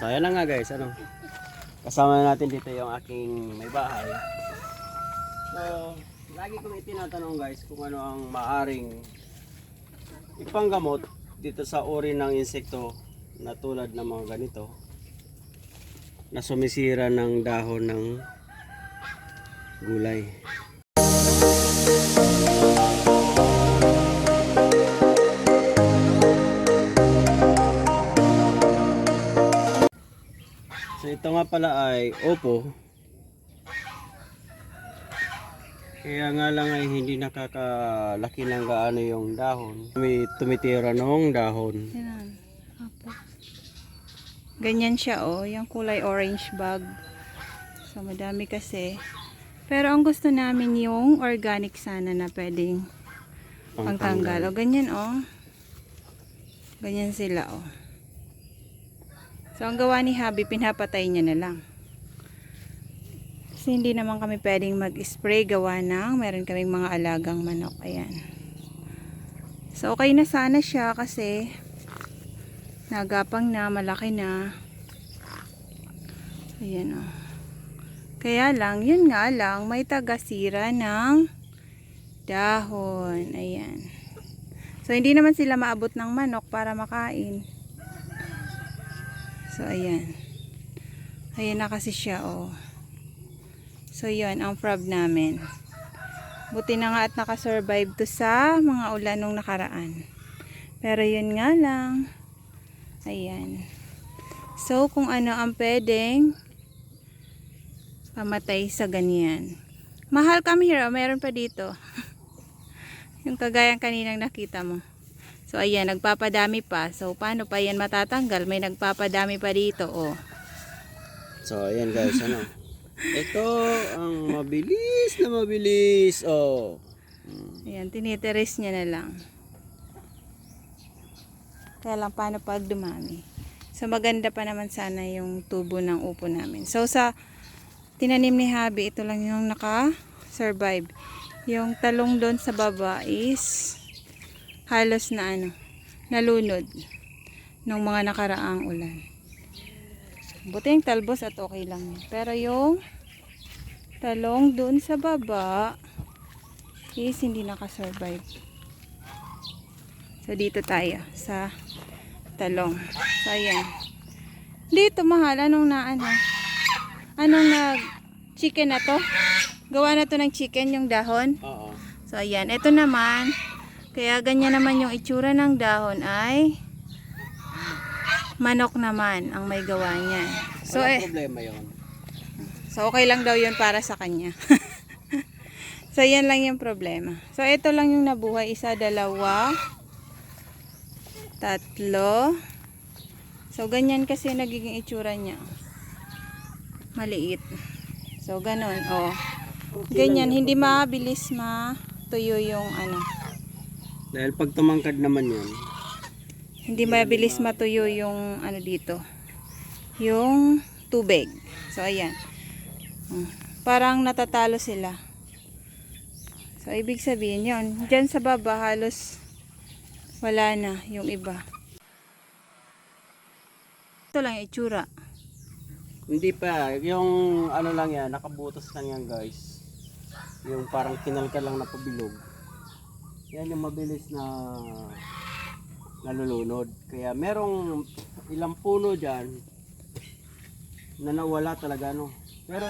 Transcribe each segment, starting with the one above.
So ayan nga guys, ano. Kasama na natin dito yung aking may bahay. So, lagi kong itinatanong guys kung ano ang maaring ipanggamot dito sa uri ng insekto na tulad ng mga ganito na sumisira ng dahon ng gulay. Ito nga pala ay opo. Kaya nga lang ay hindi nakakalaki ng gaano yung dahon. May tumitira nung dahon. Yan. Apo. Ganyan siya oh, yung kulay orange bag. So madami kasi. Pero ang gusto namin yung organic sana na pwedeng pangtanggal. O ganyan oh. Ganyan sila oh. So ang gawa ni Habi, pinapatay niya na lang. Kasi hindi naman kami pwedeng mag-spray gawa ng meron kaming mga alagang manok. Ayan. So okay na sana siya kasi nagapang na, malaki na. Ayan o. Kaya lang, yun nga lang, may tagasira ng dahon. Ayan. So, hindi naman sila maabot ng manok para makain. So, ayan. Ayan na kasi siya, oh. So, yun, ang prob namin. Buti na nga at nakasurvive to sa mga ulan nung nakaraan. Pero yun nga lang. Ayan. So, kung ano ang pwedeng pamatay sa ganyan. Mahal come here. oh, Meron pa dito. yung kagayang kaninang nakita mo. So, ayan. Nagpapadami pa. So, paano pa yan matatanggal? May nagpapadami pa dito. Oh. So ayan guys, ano. Ito ang mabilis na mabilis. Oh. Ayan. Tiniteres niya na lang. Kaya lang paano pag dumami. So, maganda pa naman sana yung tubo ng upo namin. So, sa tinanim ni Habi, ito lang yung naka-survive. Yung talong doon sa baba is halos na ano, nalunod ng mga nakaraang ulan. Buti yung talbos at okay lang. Pero yung talong doon sa baba is hindi naka-survive. So, dito tayo sa talong. So, ayan. Dito, mahal. Anong na, ano? Anong nag chicken na to? Gawa na to ng chicken yung dahon. Oo. So, ayan. Ito naman, kaya ganyan naman yung itsura ng dahon ay manok naman ang may gawa niya. So, Walang eh, problema yun. so okay lang daw yun para sa kanya. so, yan lang yung problema. So, ito lang yung nabuhay. Isa, dalawa, tatlo. So, ganyan kasi nagiging itsura niya. Maliit. So, ganun. Oh. Ganyan, hindi mabilis matuyo yung ano. Dahil pag tumangkad naman yun, Hindi mabilis matuyo yung ano dito. Yung tubig. So, ayan. Mm. Parang natatalo sila. So, ibig sabihin yun. Diyan sa baba, halos wala na yung iba. Ito lang yung itsura. hindi pa. Yung ano lang yan, nakabutas lang yan guys. Yung parang kinalka lang na pabilog. Yan yung mabilis na nalulunod. Kaya merong ilang puno dyan na nawala talaga no. Pero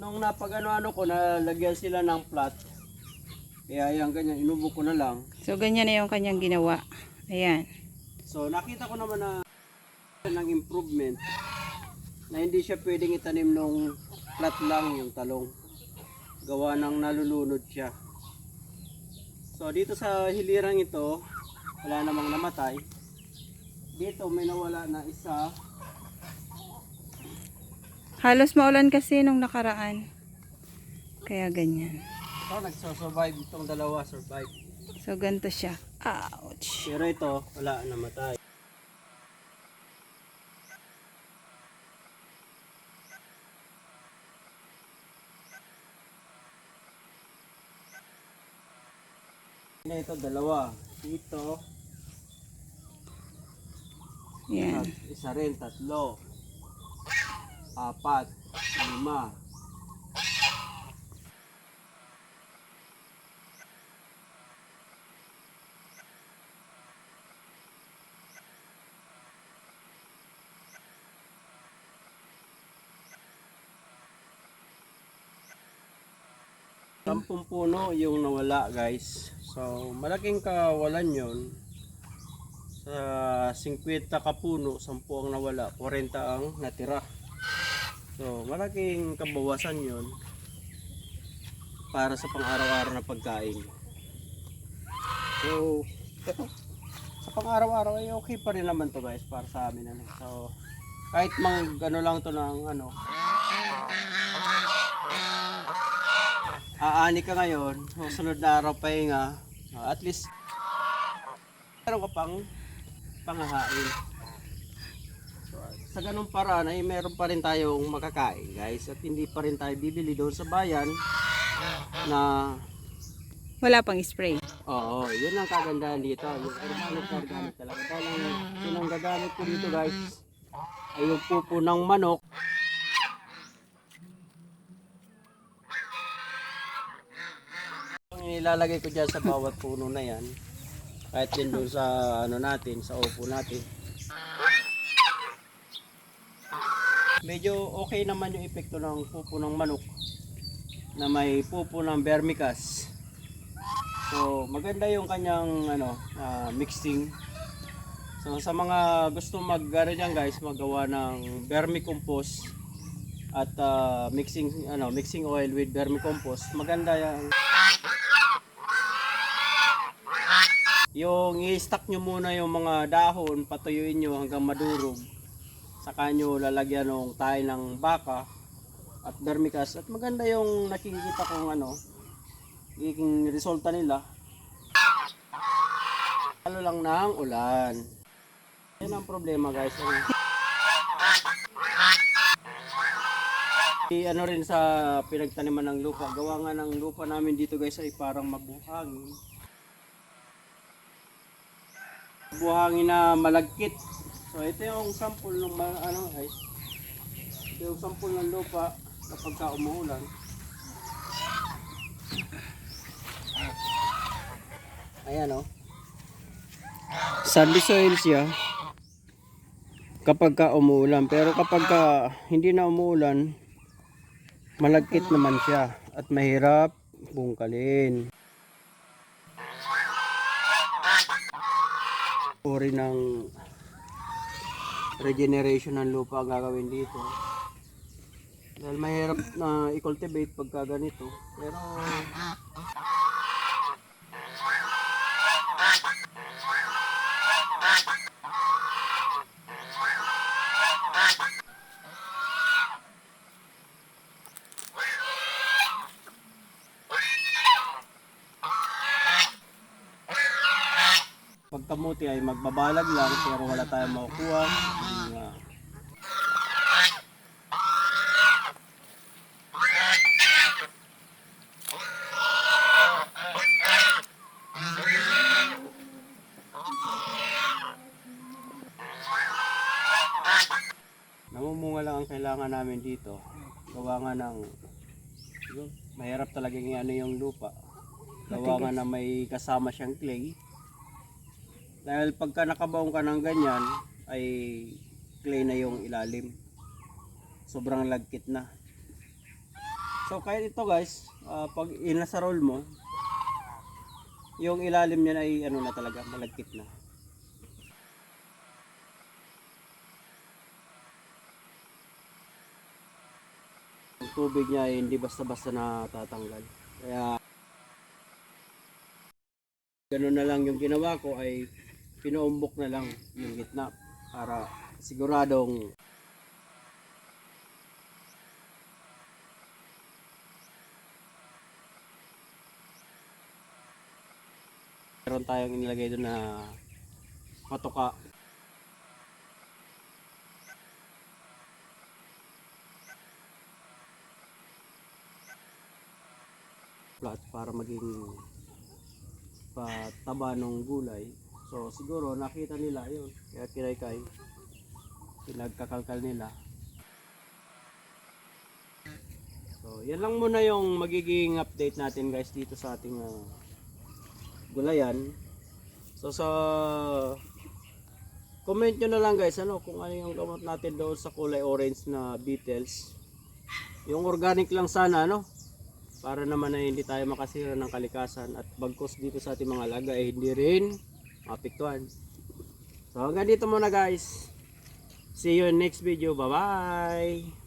nung napag-ano-ano ko, nalagyan sila ng plat. Kaya yan ganyan, inubo ko na lang. So, ganyan na yung kanyang ginawa. Ayan. So nakita ko naman na ng improvement na hindi siya pwedeng itanim nung flat lang yung talong. Gawa ng nalulunod siya. So dito sa hilirang ito, wala namang namatay. Dito may nawala na isa. Halos maulan kasi nung nakaraan. Kaya ganyan. Ito nagsosurvive itong dalawa, survive. So, ganito siya. Ouch. Pero ito, wala namatay. na ito, dalawa. Ito. Yan. Isa rin, tatlo. Apat. Lima. Sampung puno yung nawala guys. So malaking kawalan yon. Sa 50 kapuno, 10 ang nawala, 40 ang natira. So malaking kabawasan yon para sa pang-araw-araw na pagkain. So sa pang-araw-araw ay okay pa rin naman to guys para sa amin ano. So kahit mang ano lang to ng ano aani ka ngayon, susunod na araw pahinga, uh, at least meron ka pang pangahain. Sa ganung paraan ay meron pa rin tayong makakain guys at hindi pa rin tayo bibili doon sa bayan na Wala pang spray. oo, yun ang kagandahan dito. Yung organic organic talaga. Dahil ang yun ang gagamit ko dito guys ay yung pupo ng manok ilalagay ko dyan sa bawat puno na yan, kahit din doon sa ano natin, sa upo natin. Medyo okay naman yung epekto ng pupo ng manok na may pupo ng vermicast. So maganda yung kanyang ano ah, mixing. So sa mga gusto mag ano dyan guys, magawa ng vermicompost at ah, mixing ano mixing oil with vermicompost, maganda yung yung i-stack nyo muna yung mga dahon, patuyuin nyo hanggang madurog. Saka nyo lalagyan ng tayo ng baka at vermicast. At maganda yung nakikita kong ano, nagiging resulta nila. Lalo lang ng ulan. Yan ang problema guys. Ano, ano rin sa pinagtaniman ng lupa. Gawa nga ng lupa namin dito guys ay parang mabuhangin. Buhangin na malagkit. So ito yung sample ng ano guys. Ito yung sample ng lupa kapag ka umuulan. Ayan oh. Sandy soil siya kapag ka umuulan. Pero kapag ka hindi na umuulan, malagkit naman siya at mahirap bungkalin. Uri ng regeneration ng lupa ang gagawin dito. Dahil mahirap na i-cultivate pagka ganito. Pero pagkamuti ay magbabalag lang pero wala tayong makukuha. Yung, ah, Namumunga lang ang kailangan namin dito. Gawa nga ng mahirap talaga yung ano yung lupa. Gawa nga na may kasama siyang clay. Dahil pagka nakabaong ka ng ganyan, ay clay na yung ilalim. Sobrang lagkit na. So kaya ito guys, ah, pag inasarol mo, yung ilalim niya ay ano na talaga, malagkit na. Ang tubig niya ay hindi basta-basta natatanggal. Kaya ganun na lang yung ginawa ko ay pinaumbok na lang yung gitna para siguradong meron tayong inilagay doon na matuka flat para maging pataba ng gulay. So siguro nakita nila yun. Kaya kinaykay. Pinagkakalkal nila. So, yan lang muna yung magiging update natin guys dito sa ating ah, gulayan. So sa comment nyo na lang guys ano kung ano yung gamot natin doon sa kulay orange na beetles. Yung organic lang sana no para naman na hindi tayo makasira ng kalikasan at bagkos dito sa ating mga alaga eh hindi rin mapiktuhan. So hanggang dito muna guys. See you in next video. Bye bye.